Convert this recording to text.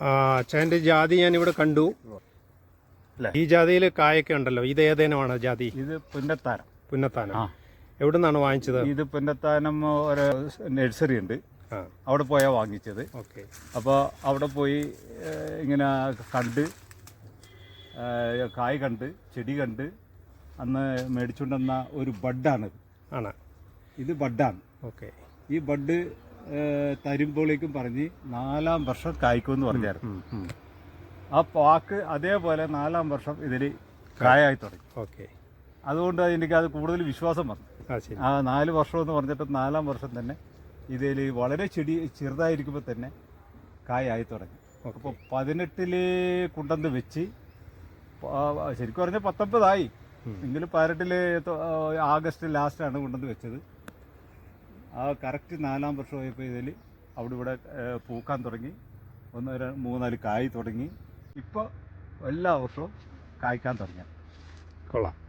ആ, അച്ഛന്റെ ജാതി ഞാനിവിടെ കണ്ടു. അല്ലേ? ഈ ജാതിയിൽ കായൊക്കെ ഉണ്ടല്ലോ. ഇത് ഏതേനമാണ് ജാതി? ഇത് പുന്നത്താനം. പുന്നത്താനം. എവിടെ നിന്നാണ് വാങ്ങിച്ചത്? ഇത് പുന്നത്താനം ഒരു നഴ്സറി ഉണ്ട്. അവിടെ പോയാൽ വാങ്ങിച്ചത്. ഓക്കെ. അപ്പോൾ അവിടെ പോയി ഇങ്ങനെ കണ്ട് കായ് കണ്ട് ചെടി കണ്ട് അന്ന് മേടിച്ചുകൊണ്ടുവന്ന ഒരു ബഡാണ്. ആണ്. ഇത് ബഡാണ്. ഓക്കെ. ഈ ബഡ് ഏഹ്, തരുമ്പോഴേക്കും പറഞ്ഞ് നാലാം വർഷം കായ്ക്കും എന്ന് പറഞ്ഞായിരുന്നു ആ പാക്ക് അതേപോലെ നാലാം വർഷം ഇതിൽ കായായി തുടങ്ങി. ഓക്കെ. അതുകൊണ്ട് എനിക്ക് അത് കൂടുതൽ വിശ്വാസം വന്നു. ആ നാല് വർഷം എന്ന് പറഞ്ഞിട്ട് നാലാം വർഷം തന്നെ ഇതിൽ വളരെ ചെടി ചെറുതായിരിക്കുമ്പോൾ തന്നെ കായായി തുടങ്ങി. അപ്പോൾ പതിനെട്ടിൽ കുണ്ടന്ത് വെച്ച് ശരിക്കും പറഞ്ഞാൽ പത്തൊമ്പതായി. എങ്കിലും പതിനെട്ടിൽ ആഗസ്റ്റ് ലാസ്റ്റാണ് കൊണ്ടുവന്ന് വെച്ചത്. ആ കറക്റ്റ് നാലാം വർഷം ആയപ്പോൾ ഇതിൽ അവിടെ ഇവിടെ പൂക്കാൻ തുടങ്ങി. ഒന്ന് മൂന്നാൽ കായ് തുടങ്ങി. ഇപ്പോൾ എല്ലാ വർഷവും കായ്ക്കാൻ തുടങ്ങി. കൊള്ളാം.